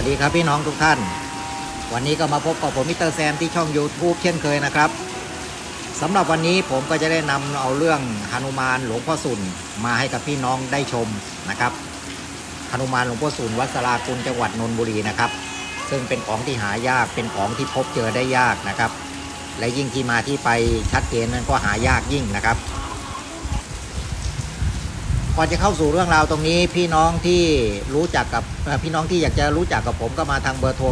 สวัสดีครับพี่น้องทุกท่าน วันนี้ก็มาพบกับผมมิสเตอร์แซมที่ช่อง YouTube เช่นเคยนะครับสำหรับวันนี้ผมก็จะได้นำเอาเรื่องหนุมานหลวงพ่อสุนมาให้กับพี่น้องได้ชมนะครับหนุมานหลวงพ่อสุนวัดสรากุลจังหวัดนนทบุรีนะครับ ซึ่งเป็นของที่หายากเป็นของที่พบเจอได้ยากนะครับ และยิ่งที่มาที่ไปชัดเจนนั้นก็หายากยิ่งนะครับ อนจะเข้าสู่เรื่องราวตรงนี้พี่น้องที่รู้จักกับพี่น้องที่อยากจะรู้จักกับผมก็มาทางเบอร์โทร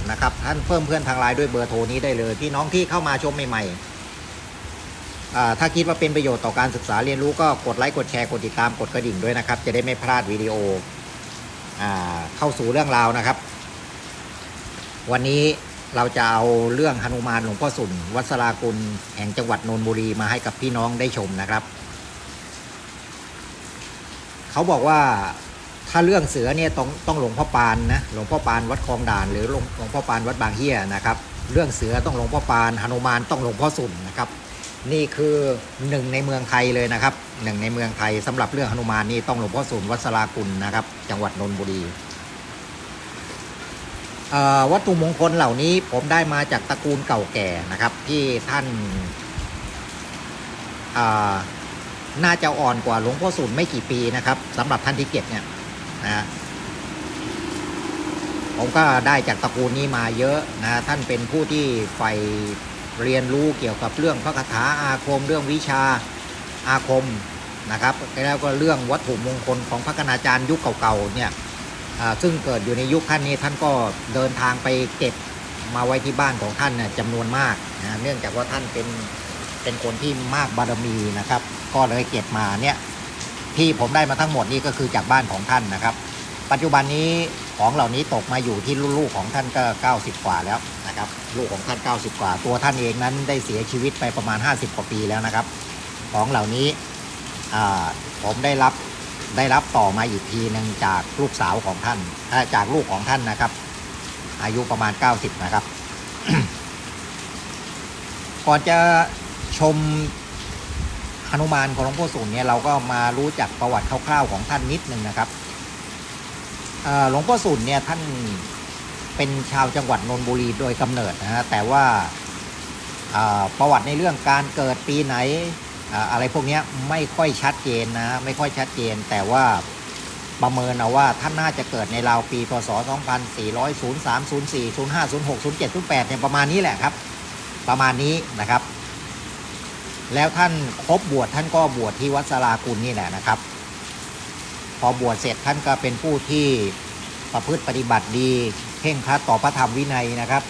0863529656 นะครับ ท่านเพิ่มเพื่อนทางไลน์ด้วยเบอร์โทรนี้ได้เลย พี่น้องที่เข้ามาชมใหม่ๆอ่ถ้าคิดว่าเป็นประโยชน์ต่อการศึกษาเรียนรู้ก็กดไลค์กดแชร์กดติดตามกดกระดิ่งด้วยนะครับ จะได้ไม่พลาดวิดีโออเข้าสู่เรื่องราวนะครับ วันนี้เราจะเอาเรื่องหนุมานหลวงพ่อสุนวัสรากุลแห่งจังหวัดนนทบุรีมาให้กับพี่น้องได้ชมนะครับ เขาบอกว่าถ้าเรื่องเสือเนี่ยต้องต้องหลวงพ่อปานนะหลวงพ่อปานวัดคลองด่าน หรือหลวงหลวงพ่อปานวัดบางเฮียนะครับ เรื่องเสือต้องหลวงพ่อปานหนุมานต้องหลวงพ่อสุนนะครับ นี่คือหนึ่งในเมืองไทยเลยนะครับหนึ่งในเมืองไทยสำหรับเรื่องหนุมานนี่ต้องหลวงพ่อสุนวัดสรากุลนะครับ จังหวัดนนทบุรีวัตถุมงคลเหล่านี้ผมได้มาจากตระกูลเก่าแก่นะครับ ที่ท่านา น่าจะอ่อนกว่าหลวงพ่อสุนไม่กี่ปีนะครับสำหรับท่านที่เก็บเนี่ยนะฮะผมก็ได้จากตระกูลนี้มาเยอะนะท่านเป็นผู้ที่ใฝ่เรียนรู้เกี่ยวกับเรื่องพระคาถาอาคม เรื่องวิชาอาคมนะครับแล้วก็เรื่องวัตถุมงคลของพระคณาจารย์ยุคเก่าๆเนี่ยอ่าซึ่งเกิดอยู่ในยุคท่านนี้ท่านก็เดินทางไปเก็บมาไว้ที่บ้านของท่านน่ยจำนวนมากนะเนื่องจากว่าท่านเป็น เป็นคนที่มากบารมีนะครับ ก็เลยเก็บมาเนี่ยที่ผมได้มาทั้งหมดนี่ก็คือจากบ้านของท่านนะครับ ปัจจุบันนี้ของเหล่านี้ตกมาอยู่ที่ลูกๆของท่านก็ 90 กว่าแล้วนะครับ ลูกของท่าน 90 กว่า ตัวท่านเองนั้นได้เสียชีวิตไปประมาณ 50 กว่าปีแล้วนะครับ ของเหล่านี้ผมได้รับได้รับต่อมาอีกทีหนึ่งจากลูกสาวของท่านจากลูกของท่านนะครับ อายุประมาณ 90 นะครับ ก่อนจะ ชมหนุมานของหลวงพ่อสุนเนี่ยเราก็มารู้จักประวัติคร่าวๆของท่านนิดนึงนะครับหลวงพ่อสุนเนี่ยท่านเป็นชาวจังหวัดนนทบุรีโดยกำเนิดนะฮะแต่ว่าประวัติในเรื่องการเกิดปีไหนออะไรพวกนี้ไม่ค่อยชัดเจนนะไม่ค่อยชัดเจน แต่ว่าประเมินเอาว่าท่านน่าจะเกิดในราวปีพศ 2400 03 04 05 06 07 08เนี่ยประมาณนี้แหละครับ ประมาณนี้นะครับ แล้วท่านครบบวชท่านก็บวชที่วัดสรากุลนี่แหละนะครับ พอบวชเสร็จท่านก็เป็นผู้ที่ประพฤติปฏิบัติดีเข่งครัดต่อพระธรรมวินัยนะครับ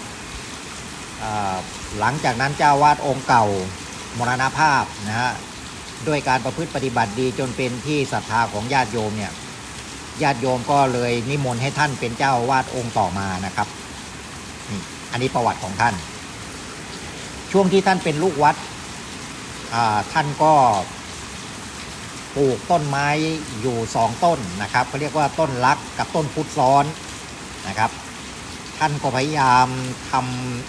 หลังจากนั้นเจ้าวาดองค์เก่ามรณภาพนะฮะด้วยการประพฤติปฏิบัติดีจนเป็นที่ศรัทธาของญาติโยมเนี่ยญาติโยมก็เลยนิมนต์ให้ท่านเป็นเจ้าวาดองค์ต่อมานะครับนี่อันนี้ประวัติของท่าน ช่วงที่ท่านเป็นลูกวัด ท่านก็ปลูกต้นไม้อยู่สองต้นนะครับเขาเรียกว่าต้นลักกับต้นพุทธซ้อนนะครับ ท่านก็พยายามท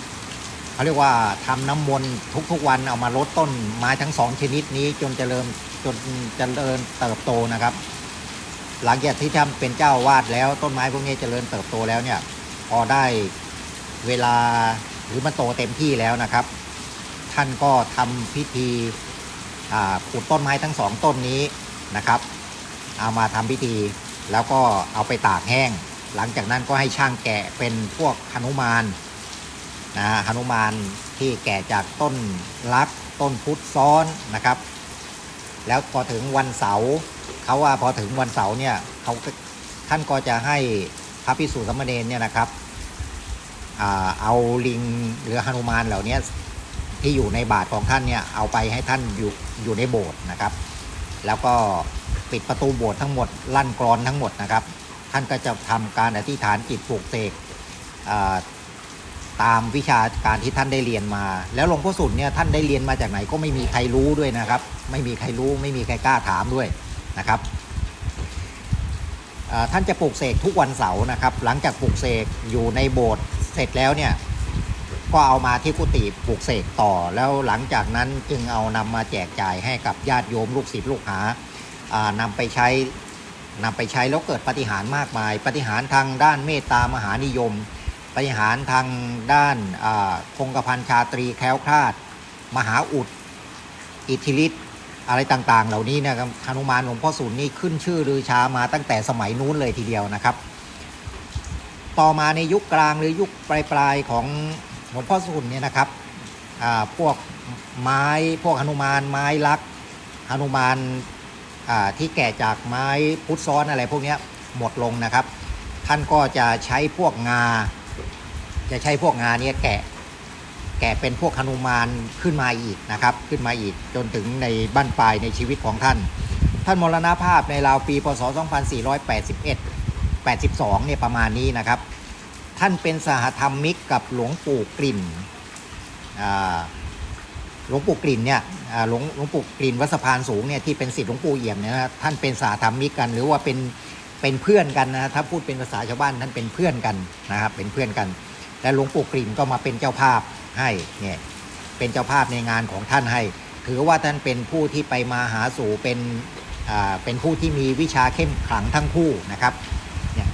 ำเขาเรียกว่าทำน้ำมนต์ทุกๆวันเอามาลดต้นไม้ทั้งสองชนิดนี้จนเจริญจนเจริญเติบโตนะครับ หลังจากที่ท่านเป็นเจ้าอาวาดแล้วต้นไม้พวกนี้เจริญเติบโตแล้วเนี่ยพอได้เวลาหรือมันโตเต็มที่แล้วนะครับ ท่านก็ทำพิธีขุดต้นไม้ทั้งสองต้นนี้นะครับ เอามาทำพิธีแล้วก็เอาไปตากแห้ง หลังจากนั้นก็ให้ช่างแกะเป็นพวกหนุมานนะฮะหนุมานที่แกะจากต้นลักต้นพุทธซ้อนนะครับ แล้วพอถึงวันเสาร์เขาว่าพอถึงวันเสาร์เนี่ยเขาท่านก็จะให้พระพิสุสมเณรเนี่ยนะครับอเอาลิงหรือหนุมานเหล่านี้ ที่อยู่ในบาทของท่านเนี่ยเอาไปให้ท่านอยู่อยู่ในโบสถ์นะครับ แล้วก็ปิดประตูโบสถ์ทั้งหมดลั่นกรอนทั้งหมดนะครับ ท่านก็จะทำการอธิษฐานจิตปลูกเสกตามวิชาการที่ท่านได้เรียนมา แล้วหลวงพ่อสุนเนี่ยท่านได้เรียนมาจากไหนก็ไม่มีใครรู้ด้วยนะครับ ไม่มีใครรู้ไม่มีใครกล้าถามด้วยนะครับท่านจะปลูกเสกทุกวันเสาร์นะครับ หลังจากปลูกเสกอยู่ในโบสถ์เสร็จแล้วเนี่ย ก็เอามาที่กุฏิปลูกเสกต่อ แล้วหลังจากนั้นจึงเอานำมาแจกจ่ายให้กับญาติโยมลูกศิษย์ลูกหาานำไปใช้นำไปใช้แล้วเกิดปฏิหารมากมาย ปฏิหารทางด้านเมตตามหานิยม ปฏิหารทางด้านาคงกระพันชาตรีแคล้วคลาด มหาอุด อิทธิฤทธิ์อะไรต่างๆ เหล่านี้นะครับหนุมานหลวงพ่อศูนย์นี่ขึ้นชื่อลือชามาตั้งแต่สมัยนู้นเลยทีเดียวนะครับ ต่อมาในยุคกลางหรือยุคปลายๆของ หลวงพ่อศูนย์เนี่ยนะครับพวกไม้พวกหนุมานไม้ลักหนุมานที่แกะจากไม้พุทธซ้อนอะไรพวกนี้หมดลงนะครับ ท่านก็จะใช้พวกงา จะใช้พวกงาเนี่ยแกะแกะเป็นพวกหนุมานขึ้นมาอีกนะครับ ขึ้นมาอีกจนถึงในบ้านปลายในชีวิตของท่าน ท่านมรณภาพในราวปีพศ 2481 82เนี่ยประมาณนี้นะครับ ท่านเป็นสหธรรมิกกับหลวงปู่กลิ่นหลวงปู่กลิ่นเนี่ยหลวงหลวงปู่กลิ่นวัดสะพานสูงเนี่ยที่เป็นศิษย์หลวงปู่เอี่ยมเนี่ยนะท่านเป็นสหธรรมิกกัน หรือว่าเป็นเป็นเพื่อนกันนะถ้าพูดเป็นภาษาชาวบ้านท่านเป็นเพื่อนกันนะครับเป็นเพื่อนกัน และหลวงปู่กลิ่นก็มาเป็นเจ้าภาพให้เนี่ยเป็นเจ้าภาพในงานของท่านให้ ถือว่าท่านเป็นผู้ที่ไปมาหาสู่เป็นเป็นผู้ที่มีวิชาเข้มขลังทั้งคู่นะครับเนี่ย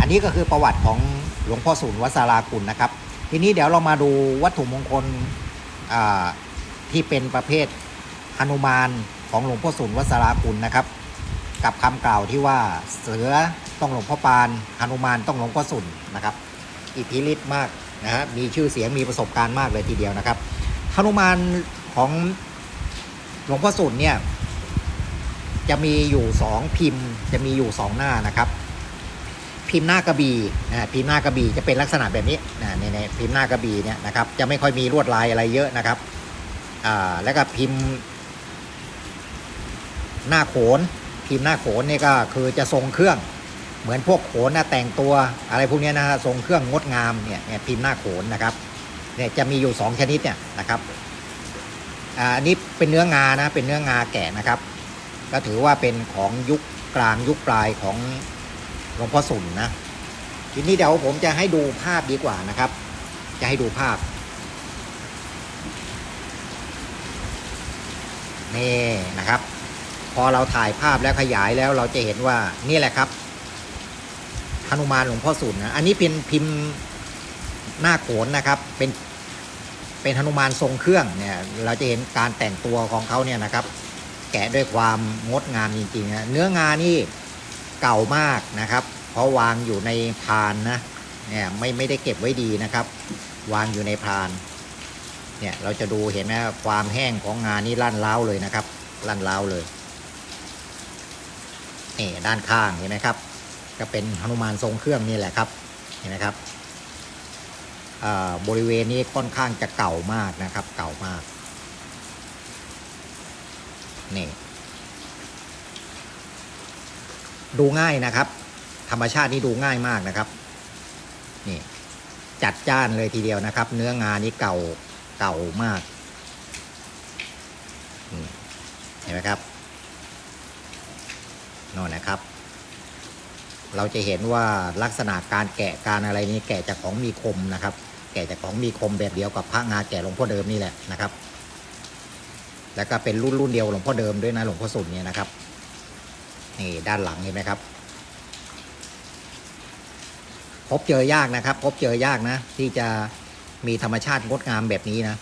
อันนี้ก็คือประวัติของ หลวงพ่อศูนย์วัดสาราคุณนะครับ ทีนี้เดี๋ยวเรามาดูวัตถุมงคลที่เป็นประเภทหนุมานของหลวงพ่อศูนย์วัดสาราคุณนะครับ กับคำกล่าวที่ว่าเสือต้องหลวงพ่อปานหนุมานต้องหลวงพ่อสุนนะครับ อิทธิฤทธิ์มากนะฮะมีชื่อเสียงมีประสบการณ์มากเลยทีเดียวนะครับหนุมานของหลวงพ่อสุนเนี่ยจะมีอยู่สองพิมพ์ จะมีอยู่สองหน้านะครับ พิมพ์หน้ากระบี่นะพิมพ์หน้ากระบี่จะเป็นลักษณะแบบนี้นะในในพิมพ์หน้ากระบี่เนี่ยนะครับจะไม่ค่อยมีลวดลายอะไรเยอะนะครับอ่าแล้วก็พิมพ์ หน้าโขน พิมพ์หน้าโขนเนี่ยก็คือจะทรงเครื่อง เหมือนพวกโขนนะแต่งตัวอะไรพวกนี้นะฮะทรงเครื่องงดงามเนี่ยเนี่ยพิมพ์หน้าโขนนะครับเนี่ยจะมีอยู่ 2 ชนิดเนี่ยนะครับอ่าอันนี้เป็นเนื้องานะเป็นเนื้องาแก่นะครับ ก็ถือว่าเป็นของยุคกลางยุคปลายของ หลวงพ่อสุนนะ ทีนี้เดี๋ยวผมจะให้ดูภาพดีกว่านะครับ จะให้ดูภาพนี่นะครับ พอเราถ่ายภาพแล้วขยายแล้วเราจะเห็นว่านี่แหละครับหนุมานหลวงพ่อสุนนะอันนี้เป็นพิมพ์หน้าโขนนะครับ เป็นเป็นหนุมานทรงเครื่องเนี่ย เราจะเห็นการแต่งตัวของเขาเนี่ยนะครับ แกะด้วยความงดงามจริงๆนะเนื้องานนี่ เก่ามากนะครับ เพราะวางอยู่ในพานนะเนี่ยไม่ไม่ได้เก็บไว้ดีนะครับ วางอยู่ในพานเนี่ยเราจะดูเห็นไหมความแห้งของงานนี่ลั่นเล้าเลยนะครับ ลั่นเล้าเลยนี่ด้านข้างเห็นไหมครับ ก็เป็นหนุมานทรงเครื่องนี่แหละครับเห็นไหมครับอ่าบริเวณนี้ค่อนข้างจะเก่ามากนะครับ เก่ามากนี่ ดูง่ายนะครับ ธรรมชาตินี่ดูง่ายมากนะครับ นี่ จัดจ้านเลยทีเดียวนะครับ เนื้องานนี้เก่าเก่ามากเห็นไหมครับน่นนะครับ เราจะเห็นว่าลักษณะการแกะการอะไรนี้แกะจากของมีคมนะครับ แกะจากของมีคมแบบเดียวกับพระงาแกะหลวงพ่อเดิมนี่แหละนะครับ แล้วก็เป็นรุ่นรุ่นเดียวหลวงพ่อเดิมด้วยนะหลวงพ่อสุนเนี่ยนะครับ นี่ด้านหลังเห็นไหมครับ พบเจอยากนะครับ พบเจอยากนะ ที่จะมีธรรมชาติงดงามแบบนี้นะ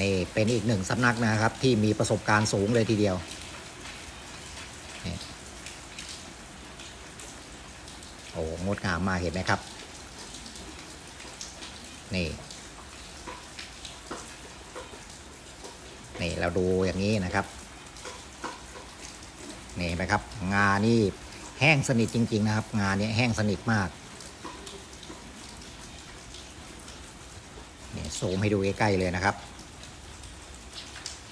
นี่เป็นอีกหนึ่งสำนักนะครับ ที่มีประสบการณ์สูงเลยทีเดียวโอ้งดงามมากเห็นไหมครับ นี่ เราดูอย่างนี้นะครับ นี่เห็นไหมครับ งานี่แห้งสนิทจริง ๆ นะครับ งาเนี่ยแห้งสนิทมากนี่ซูมให้ดูใกล้ๆเลยนะครับ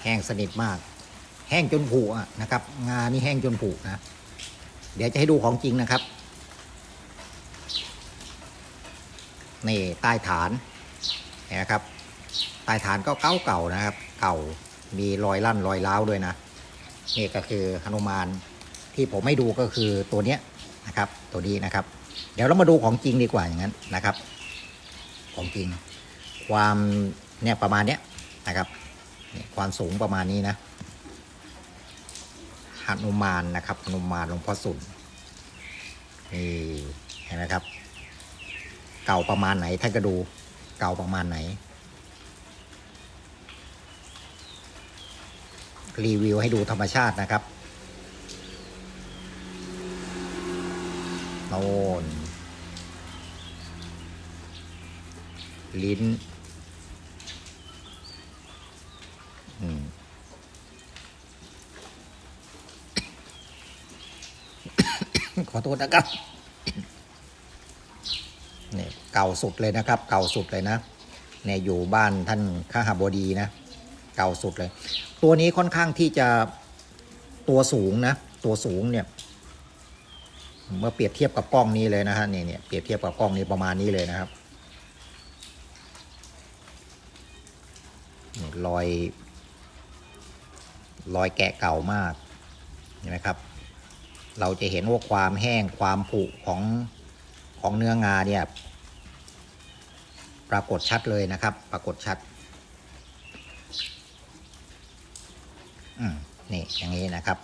แห้งสนิทมาก แห้งจนผุอะนะครับ งานี่แห้งจนผุนะ เดี๋ยวจะให้ดูของจริงนะครับนี่ใต้ฐานนะครับ ใต้ฐานก็เก่าเก่าๆนะครับ เก่า มีรอยลั่นรอยร้าวด้วยนะ นี่ก็คือหนุมานที่ผมให้ดูก็คือตัวเนี้ยนะครับ ตัวนี้นะครับ เดี๋ยวเรามาดูของจริงดีกว่าอย่างนั้นนะครับ ของจริง ความเนี่ยประมาณเนี้ยนะครับความสูงประมาณนี้นะหนุมานนะครับหนุมานหลวงพ่อสุนนี่เห็นไหมครับ เก่าประมาณไหนท่านก็ดูเก่าประมาณไหน รีวิวให้ดูธรรมชาตินะครับโน่นลิ้นขอโทษนะครับเนี่ยเก่าสุดเลยนะครับ เก่าสุดเลยนะเนี่ยอยู่บ้านท่านข้าหาบดีนะ เก่าสุดเลย ตัวนี้ค่อนข้างที่จะตัวสูงนะ ตัวสูงเนี่ย เมื่อเปรียบเทียบกับกล้องนี้เลยนะฮะเนี่ยเนี่ยเปรียบเทียบกับกล้องนี้ประมาณนี้เลยนะครับรอยรอยแกะเก่ามากเห็นไหมครับ เราจะเห็นว่าความแห้งความผุของของเนื้องาเนี่ย ปรากฏชัดเลยนะครับ ปรากฏชัด อืม นี่อย่างนี้นะครับ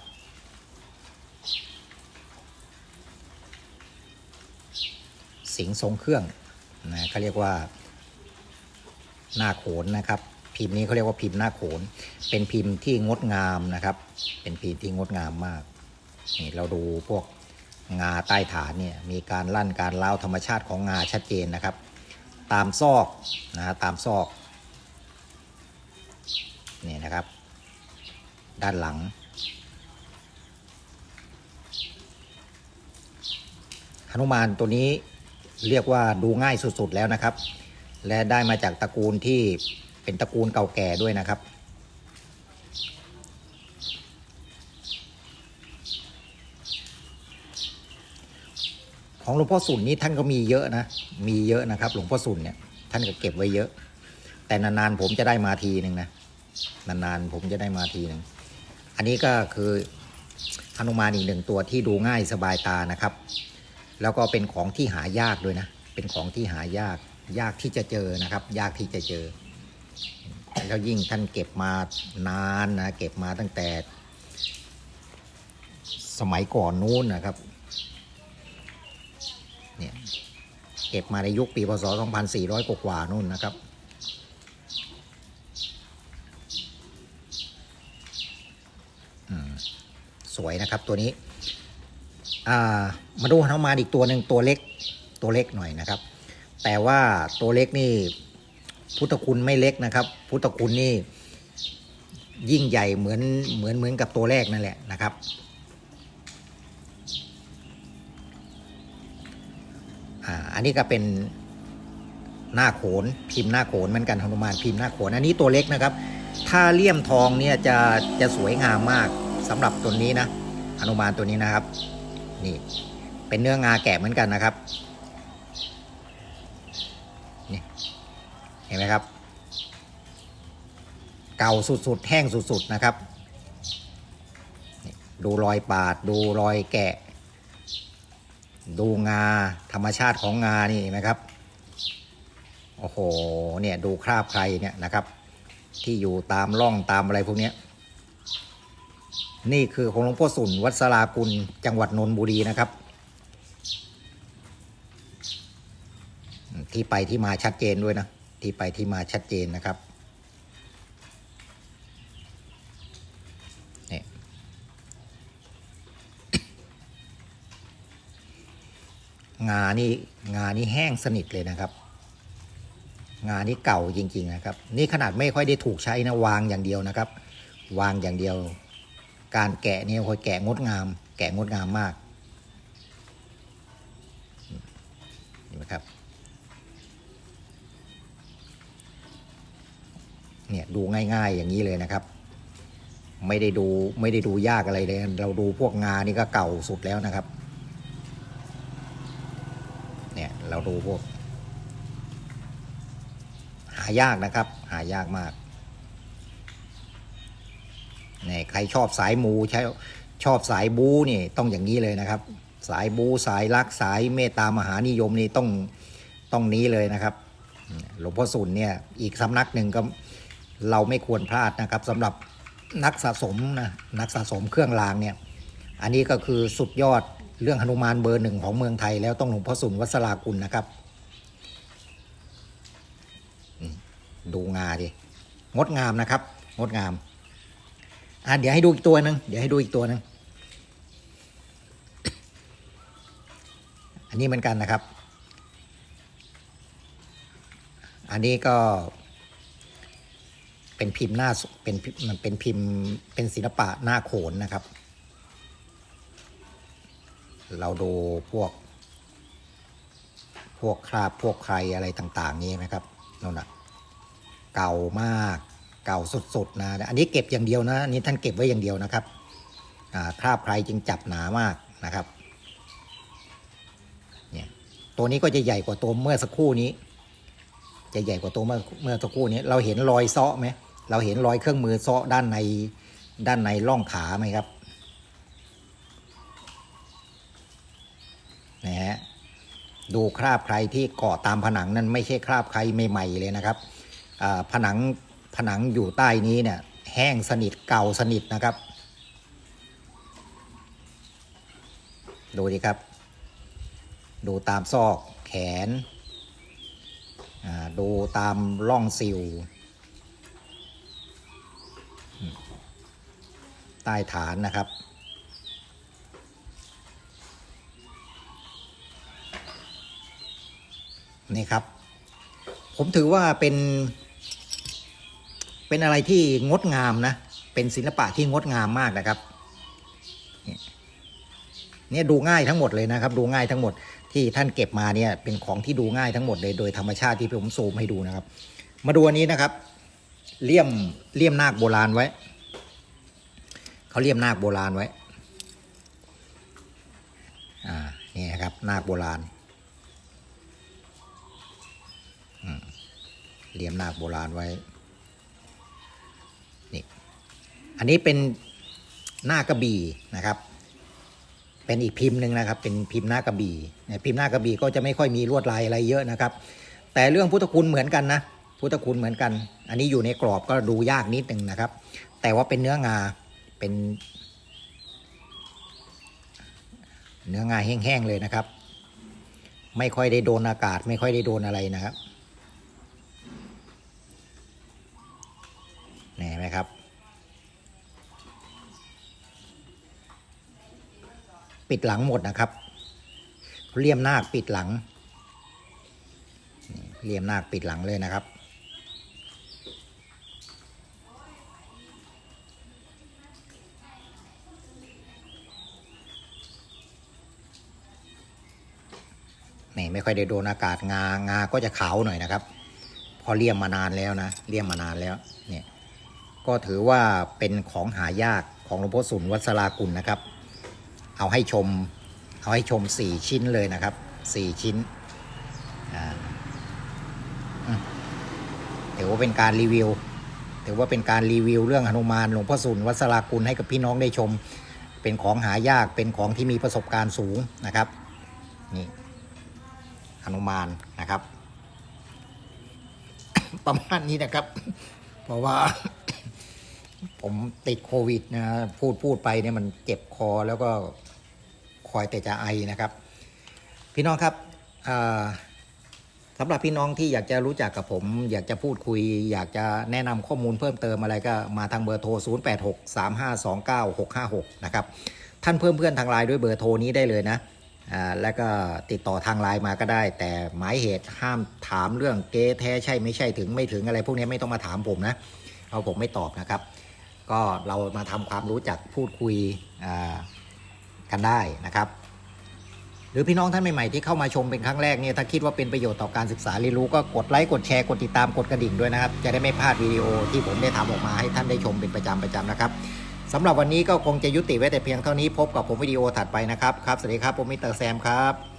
สิงทรงเครื่องนะเขาเรียกว่า หน้าโขนนะครับ พิมพ์นี้เขาเรียกว่าพิมพ์หน้าโขน เป็นพิมพ์ที่งดงามนะครับ เป็นพิมพ์ที่งดงามมากนี่เราดูพวกงาใต้ฐานเนี่ยมีการลั่นการเล้าธรรมชาติของงาชัดเจนนะครับ ตามซอกนะฮะตามซอกนี่นะครับ ด้านหลัง หนุมานตัวนี้เรียกว่าดูง่ายสุดๆแล้วนะครับ และได้มาจากตระกูลที่เป็นตระกูลเก่าแก่ด้วยนะครับ ของหลวงพ่อสุนนี่ท่านก็มีเยอะนะ มีเยอะนะครับ หลวงพ่อสุนเนี่ยท่านก็เก็บไว้เยอะ แต่นานๆผมจะได้มาทีหนึ่งนะ นานๆผมจะได้มาทีหนึ่ง อันนี้ก็คือฮนุมานอีกหนึ่งตัวที่ดูง่ายสบายตานะครับ แล้วก็เป็นของที่หายากด้วยนะ เป็นของที่หายาก ยากที่จะเจอนะครับ ยากที่จะเจอ แล้วยิ่งท่านเก็บมานานนะ เก็บมาตั้งแต่ สมัยก่อนนู้นนะครับ เนี่ย เก็บมาในยุคปีพศ 2400 กว่านู่นนะครับ อืม ส วยนะครับ ตัวนี้มาดูฮนุมานอีกตัวหนึ่งตัวเล็กตัวเล็กหน่อยนะครับ แต่ว่าตัวเล็กนี่พุทธคุณไม่เล็กนะครับ พุทธคุณนี่ยิ่งใหญ่เหมือนเหมือนเหมือนกับตัวแรกนั่นแหละนะครับ อันนี้ก็เป็นหน้าโขนพิมพ์หน้าโขนเหมือนกันหนุมานพิมพ์หน้าโขนอันนี้ตัวเล็กนะครับ ถ้าเลี่ยมทองเนี่ยจะจะสวยงามมาก สำหรับตัวนี้นะหนุมานตัวนี้นะครับ นี่เป็นเนื้องาแกะเหมือนกันนะครับนี่เห็นไหมครับ เก่าสุดๆแห้งสุดๆนะครับ ดูรอยปาดดูรอยแกะ ดูงาธรรมชาติของงานี่เห็นไหมครับโอ้โหเนี่ยดูคราบใครเนี่ยนะครับ ที่อยู่ตามร่องตามอะไรพวกนี้ นี่คือของหลวงพ่อสุนวัดสลากุลจังหวัดนนทบุรีนะครับ ที่ไปที่มาชัดเจนด้วยนะ ที่ไปที่มาชัดเจนนะครับนี่งานี่งานี่แห้งสนิทเลยนะครับ งานี่เก่าจริง ๆ นะครับ นี่ขนาดไม่ค่อยได้ถูกใช้นะวางอย่างเดียวนะครับ วางอย่างเดียว การแกะเนี่ยค่อยแกะงดงาม แกะงดงามมากเห็นไหมครับเนี่ยดูง่าย ๆอย่างนี้เลยนะครับ ไม่ได้ดูไม่ได้ดูยากอะไรเลย เราดูพวกงานี่ก็เก่าสุดแล้วนะครับ เนี่ยเราดูพวก หายากนะครับ หายากมาก นี่ยใครชอบสายมูใช้ชอบสายบูนี่ต้องอย่างนี้เลยนะครับ สายบูสายรักสายเมตตามหานิยมนี่ต้องต้องนี้เลยนะครับ หลวงพ่อสุนเนี่ยอีกสำนักหนึ่งก็เราไม่ควรพลาดนะครับสำหรับนักสะสมนะนักสะสมเครื่องรางเนี่ยอันนี้ก็คือสุดยอดเรื่องหนุมานเบอร์หนึ่งของเมืองไทย แล้วต้องหลวงพ่อสุนวัสรากุลนะครับ ดูงาดิงดงามนะครับ งดงาม อะเดี๋ยวให้ดูอีกตัวหนึ่งเดี๋ยวให้ดูอีกตัวหนึ่งอันนี้เหมือนกันนะครับ อันนี้ก็ เป็นพิมพ์หน้าเป็นมันเป็นพิมพ์เป็นศิลปะหน้าโขนนะครับ เราดูพวก พวกคราบพวกใครอะไรต่าง ๆ นี้ไหมครับนั่นนะเก่ามาก เก่าสุดๆนะอันนี้เก็บอย่างเดียวนะอันนี้ท่านเก็บไว้อย่างเดียวนะครับคราบใครจึงจับหนามากนะครับเนี่ยตัวนี้ก็จะใหญ่กว่าตัวเมื่อสักครู่นี้ จะใหญ่กว่าตัวเมื่อเมื่อสักครู่นี้ เราเห็นรอยซาะไหมเราเห็นรอยเครื่องมือซาะด้านในด้านในร่องขาไหมครับนะฮะดูคราบใครที่เกาะตามผนังนั่นไม่ใช่คราบใครใหม่ๆเลยนะครับผนัง ผนังอยู่ใต้นี้เนี่ยแห้งสนิทเก่าสนิทนะครับ ดูดิครับ ดูตามซอกแขนอ่าดูตามร่องซิว ใต้ฐานนะครับนี่ครับ ผมถือว่าเป็น เป็นอะไรที่งดงามนะ เป็นศิลปะที่งดงามมากนะครับ เนี่ยดูง่ายทั้งหมดเลยนะครับ ดูง่ายทั้งหมดที่ท่านเก็บมาเนี่ย เป็นของที่ดูง่ายทั้งหมดเลย โดยธรรมชาติที่ผมซูมให้ดูนะครับ มาดูอันนี้นะครับ เลี่ยมเลี่ยมนาคโบราณไว้ เขาเลี่ยมนาคโบราณไว้ อ่า นี่นะครับ นาคโบราณเลี่ยมนาคโบราณไว้ นี่ อันนี้เป็นหน้ากระบี่นะครับ เป็นอีกพิมพ์หนึ่งนะครับ เป็นพิมพ์หน้ากระบี่เนี่ยพิมพ์หน้ากระบี่ก็จะไม่ค่อยมีลวดลายอะไรเยอะนะครับ แต่เรื่องพุทธคุณเหมือนกันนะ พุทธคุณเหมือนกัน อันนี้อยู่ในกรอบก็ดูยากนิดหนึ่งนะครับ แต่ว่าเป็นเนื้องา เป็น เนื้องาแห้งๆเลยนะครับ ไม่ค่อยได้โดนอากาศ ไม่ค่อยได้โดนอะไรนะครับ ปิดหลังหมดนะครับเลี่ยมนาคปิดหลังเลี่ยมนาคปิดหลังเลยนะครับ นี่ไม่ค่อยได้โดนอากาศงางาก็จะขาวหน่อยนะครับ พอเลี่ยมมานานแล้วนะเลี่ยมมานานแล้วเนี่ยก็ถือว่าเป็นของหายากของหลวงพ่อสุนวัสรากุลนะครับ เอาให้ชม เอาให้ชมสี่ชิ้นเลยนะครับสี่ชิ้นถือว่าเป็นการรีวิวถือว่าเป็นการรีวิวเรื่องหนุมานหลวงพ่อสุนวัสรากุลให้กับพี่น้องได้ชม เป็นของหายากเป็นของที่มีประสบการณ์สูงนะครับนี่หนุมานนะครับ ประมาณนี้นะครับ เพราะว่าผมติดโควิดนะพูดพูดไปเนี่ยมันเจ็บคอแล้วก็ อยแต่จะไอนะครับ พี่น้องครับอ่าสำหรับพี่น้องที่อยากจะรู้จักกับผม อยากจะพูดคุย อยากจะแนะนำข้อมูลเพิ่มเติมอะไรก็มาทางเบอร์โทร 0863529656 นะครับ ท่านเพิ่มเพื่อนทางไลน์ด้วยเบอร์โทรนี้ได้เลยนะแล้วก็ติดต่อทางไลน์มาก็ได้ แต่หมายเหตุห้ามถามเรื่องเก๊แท้ใช่ไม่ใช่ถึงไม่ถึงอะไรพวกนี้ไม่ต้องมาถามผมนะเพราผมไม่ตอบนะครับ ก็เรามาทำความรู้จักพูดคุยอ่า กันได้นะครับ หรือพี่น้องท่านใหม่ๆที่เข้ามาชมเป็นครั้งแรกเนี่ยถ้าคิดว่าเป็นประโยชน์ต่อการศึกษาเรียนรู้ก็กดไลค์กดแชร์กดติดตามกดกระดิ่งด้วยนะครับ จะได้ไม่พลาดวิดีโอที่ผมได้ทำออกมาให้ท่านได้ชมเป็นประจำประจำนะครับสำหรับวันนี้ก็คงจะยุติไว้แต่เพียงเท่านี้พบกับผมวิดีโอถัดไปนะครับครับสวัสดีครับผมมิเตอร์แซมครับ